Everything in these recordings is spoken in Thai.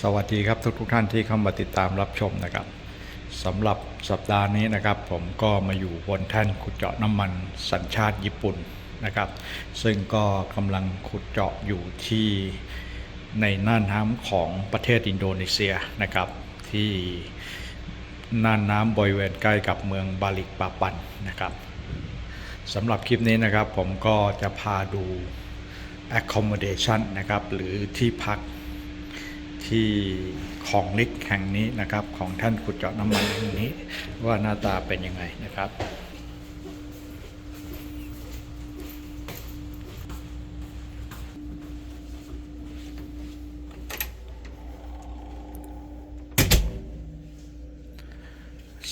สวัสดีครับทุกทุกท่านที่เข้ามาติดตามรับชมนะครับสำหรับสัปดาห์นี้นะครับ ผมก็มาอยู่บนแท่นขุดเจาะน้ำมันสัญชาติญี่ปุ่นนะครับ ซึ่งก็กำลังขุดเจาะอยู่ที่ในน่านน้ำของประเทศอินโดนีเซียนะครับ ที่น่านน้ำบริเวณใกล้กับเมืองบาลิกปาปันนะครับสำหรับคลิปนี้นะครับผมก็จะพาดู accommodation นะครับ หรือที่พัก ที่ของลิกแห่งนี้นะครับ ของท่านขุดเจาะน้ำมันแห่งนี้ ว่าหน้าตาเป็นยังไงนะครับ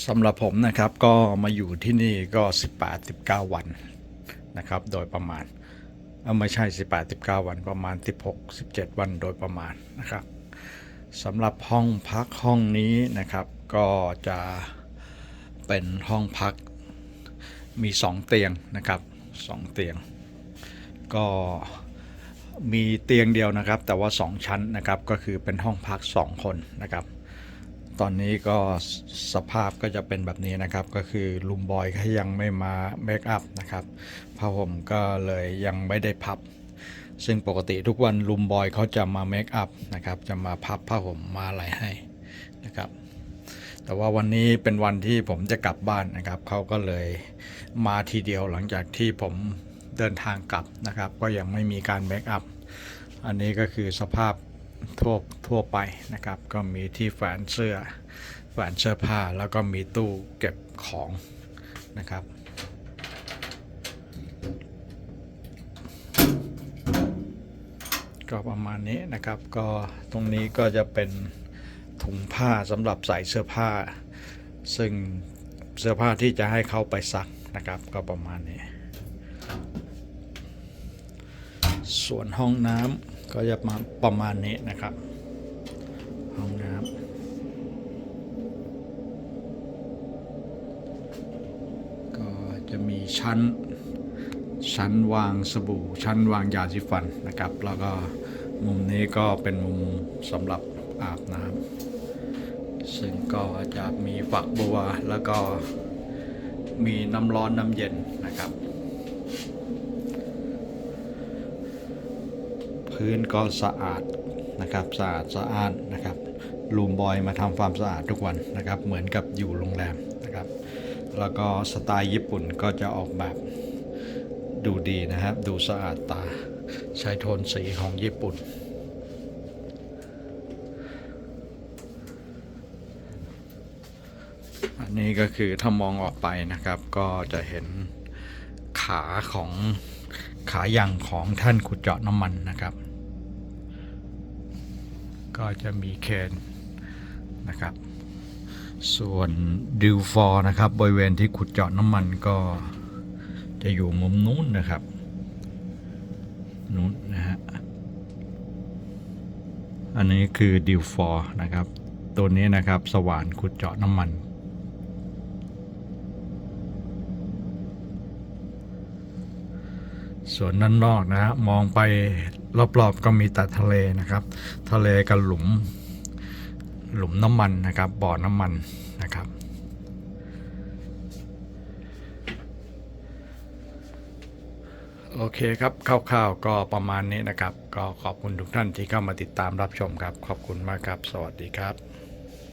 สำหรับผมนะครับก็มาอยู่ที่นี่ก็ 18-19 วันนะครับ โดยประมาณเอาไม่ใช่ 18-19 วันประมาณ 16-17 วันโดยประมาณนะครับ สำหรับห้องพักห้องนี้นะครับ ก็จะเป็นห้องพักมี 2 เตียงนะครับ2เตียง ก็มีเตียงเดียวนะครับ แต่ว่า 2 ชั้นนะครับก็คือเป็นห้องพัก 2 คนนะครับ ตอนนี้ก็สภาพก็จะเป็นแบบนี้นะครับ ก็คือลุมบอยเขายังไม่มาเมคอัพนะครับผ้าห่มก็เลยยังไม่ได้พับ ซึ่งปกติทุกวันลุมบอยเขาจะมาเมคอัพนะครับ จะมาพับผ้าห่มมาอะไรให้นะครับ แต่ว่าวันนี้เป็นวันที่ผมจะกลับบ้านนะครับ เขาก็เลยมาทีเดียวหลังจากที่ผมเดินทางกลับนะครับ ก็ยังไม่มีการเมคอัพ อันนี้ก็คือสภาพทั่วทั่วไปนะครับ ก็มีที่แฝนเสื้อแฝนเสื้อผ้าแล้วก็มีตู้เก็บของนะครับ ก็ประมาณนี้นะครับ ก็ตรงนี้ก็จะเป็นถุงผ้าสำหรับใส่เสื้อผ้า ซึ่งเสื้อผ้าที่จะให้เขาไปซักนะครับ ก็ประมาณนี้ ส่วนห้องน้ำก็จะมาประมาณนี้นะครับ ห้องน้ำก็จะมีชั้น ชั้นวางสบู่ ชั้นวางยาสีฟันนะครับ แล้วก็มุมนี้ก็เป็นมุมสำหรับอาบน้ำซึ่งก็จะมีฝักบัวแล้วก็มีน้ำร้อนน้ำเย็นนะครับ พื้นก็สะอาดนะครับสะอาดสะอาดนะครับลูมบอยมาทำความสะอาดทุกวันนะครับ เหมือนกับอยู่โรงแรมนะครับ แล้วก็สไตล์ญี่ปุ่นก็จะออกแบบ ดูดีนะครับ ดูสะอาดตา ใช้โทนสีของญี่ปุ่น อันนี้ก็คือถ้ามองออกไปนะครับ ก็จะเห็นขาของขายังของท่านขุดเจาะน้ำมันนะครับ ก็จะมีเคนนะครับ ส่วนดิวฟอร์นะครับบริเวณที่ขุดเจาะน้ำมันก็ จะอยู่มุมนู้นนะครับนู้นนะฮะอันนี้คือดิวฟอร์นะครับ ตัวนี้นะครับสว่านขุดเจาะน้ำมันส่วนด้านนอกนะฮะมองไปรอบๆก็มีแต่ทะเลนะครับ ทะเลกับหลุม หลุมน้ำมันนะครับบ่อน้ำมันนะครับ โอเคครับคร่าวๆก็ประมาณนี้นะครับ ก็ขอบคุณทุกท่านที่เข้ามาติดตามรับชมครับ ขอบคุณมากครับ สวัสดีครับ